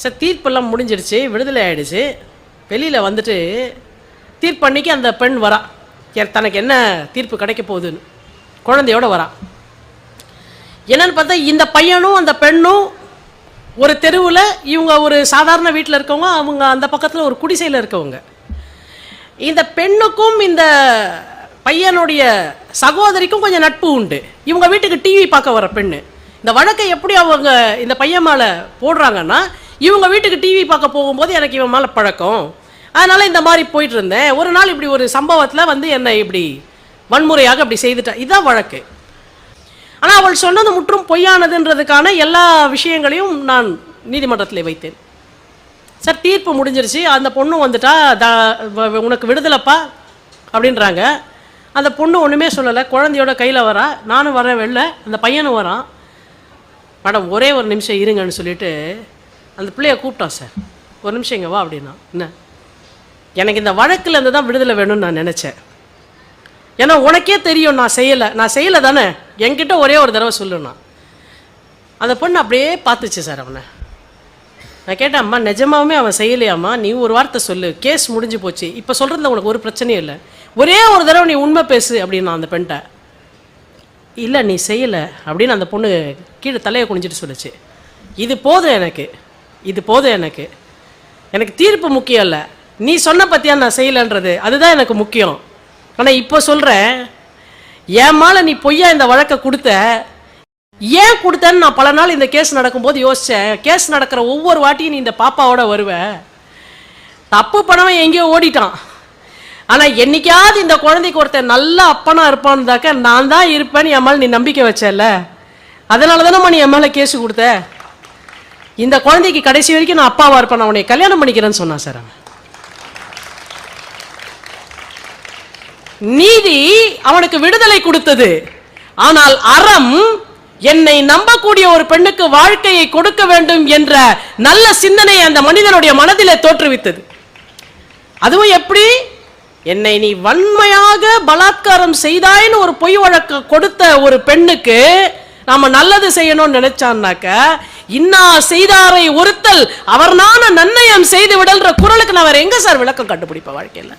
Sir தீர்ப்பெல்லாம் முடிஞ்சிடுச்சு விடுதலை ஆயிடுச்சு. வெளியில் வந்துட்டு தீர்ப்பு அன்னைக்கு அந்த பெண் வரா. தனக்கு என்ன தீர்ப்பு கிடைக்க போகுதுன்னு. குழந்தையோட வரா. என்னன்னு பார்த்தா இந்த பையனும் அந்த பெண்ணும் ஒரு தெருவில் இவங்க ஒரு சாதாரண வீட்டில் இருக்கவங்க அவங்க அந்த பக்கத்தில் ஒரு குடிசையில் இருக்கவங்க. இந்த பெண்ணுக்கும் இந்த பையனுடைய சகோதரிக்கும் கொஞ்சம் நட்பு உண்டு. இவங்க வீட்டுக்கு டிவி பார்க்க வர பெண்ணு. இந்த வழக்கை எப்படி அவங்க இந்த பையன் மேலே போடுறாங்கன்னா இவங்க வீட்டுக்கு டிவி பார்க்க போகும்போது எனக்கு இவன் மேலே பழக்கம். அதனால் இந்த மாதிரி போயிட்டு இருந்தேன் ஒரு நாள் இப்படி ஒரு சம்பவத்தில் வந்து என்னை இப்படி வன்முறையாக இப்படி செய்துட்டேன் இதுதான் வழக்கு. ஆனால் அவள் சொன்னது முற்றும் பொய்யானதுன்றதுக்கான எல்லா விஷயங்களையும் நான் நீதிமன்றத்தில் வைத்தேன். சார் தீர்ப்பு முடிஞ்சிருச்சு. அந்த பொண்ணு வந்துட்டா தா வ- உனக்கு விடுதலைப்பா? அப்படின்றாங்க. அந்த பொண்ணு ஒன்றுமே சொல்லலை. குழந்தையோட கையில் வரா. நானும் வரேன் வெளில. அந்த பையனும் வரான். மேடம் ஒரே ஒரு நிமிஷம் இருங்கன்னு சொல்லிட்டு அந்த பிள்ளைய கூப்பிட்டான் சார். ஒரு நிமிஷம் இங்கே வா அப்படின்னா. என்ன? எனக்கு இந்த வழக்கிலேருந்து தான் விடுதலை வேணும்னு நான் நினச்சேன். ஏன்னா உனக்கே தெரியும் நான் செய்யலை. நான் செய்யலை தானே? என்கிட்ட ஒரே ஒரு தடவை சொல்லுண்ணா அந்த பொண்ணு அப்படியே பார்த்துச்சு சார் அவனை. நான் கேட்டேன் அம்மா நிஜமாவே அவன் செய்யலையாம்மா? நீ ஒரு வார்த்தை சொல்லு. கேஸ் முடிஞ்சு போச்சு. இப்போ சொல்கிறதுல உனக்கு ஒரு பிரச்சனையும் இல்லை. ஒரே ஒரு தடவை நீ உண்மை பேசு அப்படின்னு அந்த பெண்கிட்ட இல்லை நீ செய்யலை அப்படின்னு அந்த பொண்ணு கீழே தலையை குனிஞ்சிட்டு சொல்லுச்சு. இது போதும் எனக்கு. இது போதும் எனக்கு. எனக்கு தீர்ப்பு முக்கியம் இல்லை. நீ சொன்ன பற்றியா நான் செய்யலைன்றது அதுதான் எனக்கு முக்கியம். ஆனால் இப்போ சொல்கிறேன் என் மேலே நீ பொய்யா இந்த வழக்கை கொடுத்த? ஏன் கொடுத்தேன்னு நான் பல நாள் இந்த கேஸ் நடக்கும்போது யோசித்தேன் கேஸ் நடக்கிற ஒவ்வொரு வாட்டியும் நீ இந்த பாப்பாவோட வருவ. தப்பு பணவன் எங்கேயோ ஓடிட்டான். ஆனால் என்னைக்காவது இந்த குழந்தைக்கு ஒருத்தன் நல்ல அப்பனா இருப்பான்தாக்க நான் தான் இருப்பேன்னு என் மேலே நீ நம்பிக்கை வச்சல அதனால தானே நீ என் மேலே கேஸ் கொடுத்த? இந்த குழந்தைக்கு கடைசி வரைக்கும் நான் அப்பாவா இருப்பேன் நான் உன்னை கல்யாணம் பண்ணிக்கிறேன்னு சொன்னான் சார் அவன். நீதி அவனுக்கு விடுதலை கொடுத்தது. ஆனால் அறம் என்னை நம்பக்கூடிய ஒரு பெண்ணுக்கு வாழ்க்கையை கொடுக்க வேண்டும் என்ற நல்ல சிந்தனையை அந்த மனிதனுடைய மனதிலே தோற்றுவித்தது. அதுவும் எப்படி? என்னை நீ வன்மையாக பலாத்காரம் செய்தாயின்னு ஒரு பொய் வழக்கு கொடுத்த ஒரு பெண்ணுக்கு நாம நல்லது செய்யணும்னு நினைச்சான்னாக்க இன்னா செய்தாரை ஒருத்தல் அவர் நான நன்னயம் செய்து விடல்ற குரலுக்கு நான் வேற எங்க சார் விளக்கம் கண்டுபிடிப்ப வாழ்க்கையில?